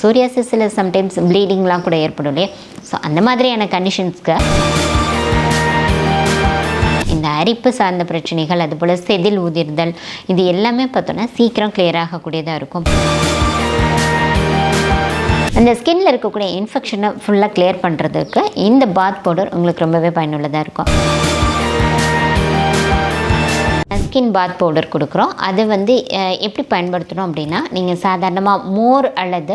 சோரியாசிஸில் sometimes ப்ளீடிங்லாம் கூட ஏற்படும் இல்லையா? ஸோ அந்த மாதிரியான கண்டிஷன்ஸ்க்கு இந்த அரிப்பு சார்ந்த பிரச்சனைகள் அதுபோல் செதில் உதிர்தல் இது எல்லாமே பார்த்தோன்னா சீக்கிரம் கிளியர் ஆகக்கூடியதாக இருக்கும். அந்த ஸ்கின்ல இருக்கக்கூடிய இன்ஃபெக்ஷனை ஃபுல்லாக கிளியர் பண்ணுறதுக்கு இந்த பாத் பவுடர் உங்களுக்கு ரொம்பவே பயனுள்ளதாக இருக்கும். ஸ்கின் பாத் பவுடர் கொடுக்குறோம். அதை வந்து எப்படி பயன்படுத்தணும் அப்படின்னா நீங்கள் சாதாரணமாக மோர் அல்லது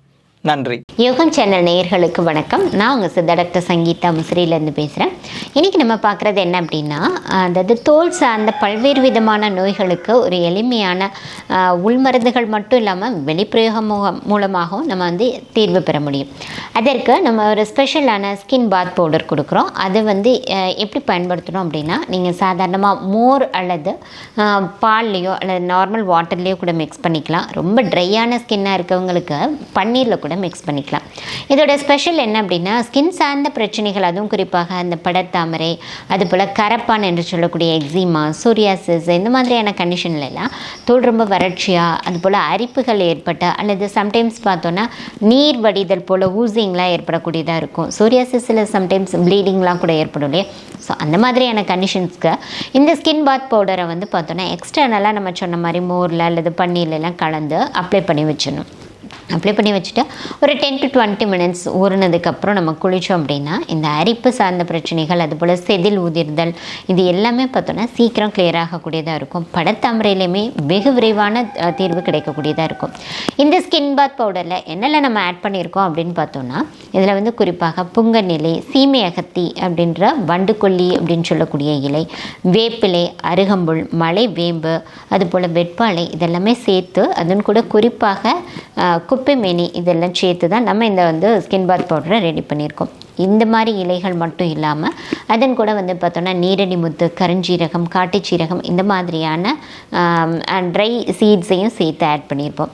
நன்றி. யோகம் சேனல் நேயர்களுக்கு வணக்கம். நான் உங்கள் சித்த டாக்டர் சங்கீதா முசிறியிலேருந்து பேசுகிறேன் இன்றைக்கி நம்ம பார்க்குறது என்ன அப்படின்னா அதாவது தோல் சார்ந்த பல்வேறு விதமான நோய்களுக்கு ஒரு எளிமையான உள்மருந்துகள் மட்டும் இல்லாமல் வெளிப்பிரயோகம் மூலமாகவும் நம்ம வந்து தீர்வு பெற முடியும். அதற்கு நம்ம ஒரு ஸ்பெஷலான ஸ்கின் பாத் பவுடர் கொடுக்குறோம். அது வந்து எப்படி பயன்படுத்தணும் அப்படின்னா நீங்கள் சாதாரணமாக மோர் அல்லது பால்லையோ அல்லது நார்மல் வாட்டர்லேயோ கூட மிக்ஸ் பண்ணிக்கலாம். ரொம்ப ட்ரையான ஸ்கின்னாக இருக்கவங்களுக்கு பன்னீரில் கூட மிக்ஸ் பண்ணிக்கலாம். இதோட ஸ்பெஷல் என்ன அப்படின்னா ஸ்கின் சார்ந்த பிரச்சனைகள் அதுவும் குறிப்பாக அந்த படத்தாமரை அதுபோல் கரப்பான் என்று சொல்லக்கூடிய எக்ஸிமா சூரியாசிஸ் இந்த மாதிரியான கண்டிஷன்ல எல்லாம் தோல் ரொம்ப வறட்சியாக அதுபோல் அரிப்புகள் ஏற்பட்ட அல்லது சம்டைம்ஸ் பார்த்தோன்னா நீர் வடிதல் போல் ஊசிங்லாம் ஏற்படக்கூடியதாக இருக்கும். சூரியாசிஸில் சம்டைம்ஸ் ப்ளீடிங்லாம் கூட ஏற்படும் இல்லையா? ஸோ அந்த மாதிரியான கண்டிஷன்ஸ்க்கு இந்த ஸ்கின் பாத் பவுடரை வந்து பார்த்தோன்னா எக்ஸ்டர்னலாக நம்ம சொன்ன மாதிரி மோரில் அல்லது பன்னீர்லாம் கலந்து அப்ளை பண்ணி வச்சிடணும். அப்ளை பண்ணி வச்சுட்டு ஒரு டென் டு டுவெண்ட்டி மினிட்ஸ் ஊறினதுக்கப்புறம் நம்ம குளித்தோம் அப்படின்னா இந்த அரிப்பு சார்ந்த பிரச்சனைகள் அதுபோல் செதில் உதிர்தல் இது எல்லாமே பார்த்தோன்னா சீக்கிரம் கிளியர் ஆகக்கூடியதாக இருக்கும். படத்தாமரையிலையுமே வெகு விரைவான தீர்வு கிடைக்கக்கூடியதாக இருக்கும். இந்த ஸ்கின் பாத் பவுடரில் என்னெல்லாம் நம்ம ஆட் பண்ணியிருக்கோம் அப்படின்னு பார்த்தோன்னா இதில் வந்து குறிப்பாக புங்கநிலை சீமை அகத்தி அப்படின்ற வண்டுக்கொல்லி அப்படின்னு சொல்லக்கூடிய இலை வேப்பிலை அருகம்புல் மலை வேம்பு அதுபோல் வெட்பாலை இதெல்லாமே சேர்த்து அதன் கூட குறிப்பாக குப்பைமேனி இதெல்லாம் சேர்த்து தான் நம்ம இந்த வந்து ஸ்கின் பாத் பவுடரை ரெடி பண்ணியிருக்கோம். இந்த மாதிரி இலைகள் மட்டும் இல்லாமல் அதன் கூட வந்து பார்த்தோன்னா நீரடி முத்து கருஞ்சீரகம் காட்டுச்சீரகம் இந்த மாதிரியான ட்ரை சீட்ஸையும் சேர்த்து ஆட் பண்ணியிருப்போம்.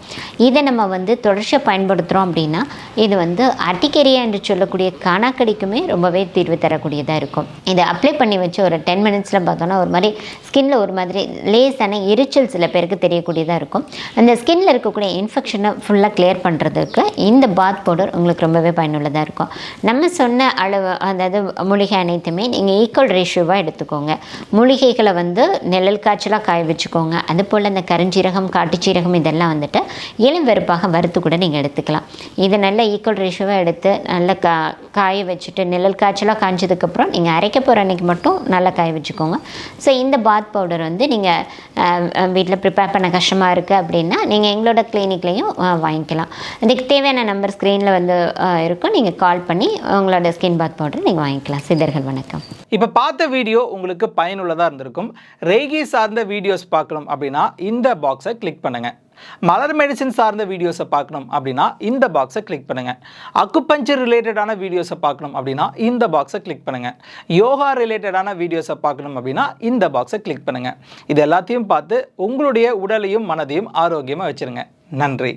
இதை நம்ம வந்து தொடர்ச்சியாக பயன்படுத்துகிறோம் அப்படின்னா இது வந்து அட்டிக்கரியா என்று சொல்லக்கூடிய காணாக்கடிக்குமே ரொம்பவே தீர்வு தரக்கூடியதாக இருக்கும். இதை அப்ளை பண்ணி வச்சு ஒரு டென் மினிட்ஸில் பார்த்தோன்னா ஒரு மாதிரி ஸ்கின்ல ஒரு மாதிரி லேசான எரிச்சல் சில பேருக்கு தெரியக்கூடியதாக இருக்கும். அந்த ஸ்கின்ல இருக்கக்கூடிய இன்ஃபெக்ஷனை ஃபுல்லாக கிளியர் பண்ணுறதுக்கு இந்த பாத் பவுடர் உங்களுக்கு ரொம்பவே பயனுள்ளதாக இருக்கும். நம்ம சொன்ன அளவு அதாவது மூலிகை அனைத்துமே நீங்கள் ஈக்குவல் ரேஷியோவாக எடுத்துக்கோங்க. மூலிகைகளை வந்து நிழல் காய்ச்சலாக காய வச்சுக்கோங்க. அதுபோல் இந்த கருஞ்சீரகம் காட்டுச்சீரகம் இதெல்லாம் வந்துட்டு இளம் வெறுப்பாக வறுத்து கூட நீங்கள் எடுத்துக்கலாம். இதை நல்ல ஈக்குவல் ரேஷியோவாக எடுத்து நல்லா கா காய வச்சுட்டு நிழல் காய்ச்சலாக காய்ஞ்சதுக்கப்புறம் நீங்கள் அரைக்க போகிற அன்றைக்கி மட்டும் நல்லா காய வச்சுக்கோங்க. ஸோ இந்த பாத் பவுடர் வந்து நீங்கள் வீட்டில் ப்ரிப்பேர் பண்ண கஷ்டமாக இருக்குது அப்படின்னா நீங்கள் எங்களோட கிளினிக்லேயும் வாங்கிக்கலாம். அதுக்கு தேவையான நம்பர் ஸ்க்ரீனில் வந்து இருக்கும். நீங்கள் கால் பண்ணி உங்களோட ஸ்கின் பாத் பவுடர் நீங்கள் வாங்கிக்கலாம். சித்தர்கள் வணக்கம். இப்போ பார்த்த வீடியோ உங்களுக்கு பயனுள்ளதாக இருந்திருக்கும். ரேகி சார்ந்த வீடியோஸ் பார்க்கணும் அப்படின்னா இந்த பாக்ஸை கிளிக் பண்ணுங்கள் மலர் மெடிசின் சார்ந்த வீடியோஸை பார்க்கணும் அப்படின்னா இந்த பாக்ஸை கிளிக் பண்ணுங்கள் அக்குபஞ்சர் ரிலேட்டடான வீடியோஸை பார்க்கணும் அப்படின்னா இந்த பாக்ஸை கிளிக் பண்ணுங்கள் யோகா ரிலேட்டடான வீடியோஸை பார்க்கணும் அப்படின்னா இந்த பாக்ஸை கிளிக் பண்ணுங்கள் இது எல்லாத்தையும் பார்த்து உங்களுடைய உடலையும் மனதையும் ஆரோக்கியமாக வச்சுருங்க. நன்றி.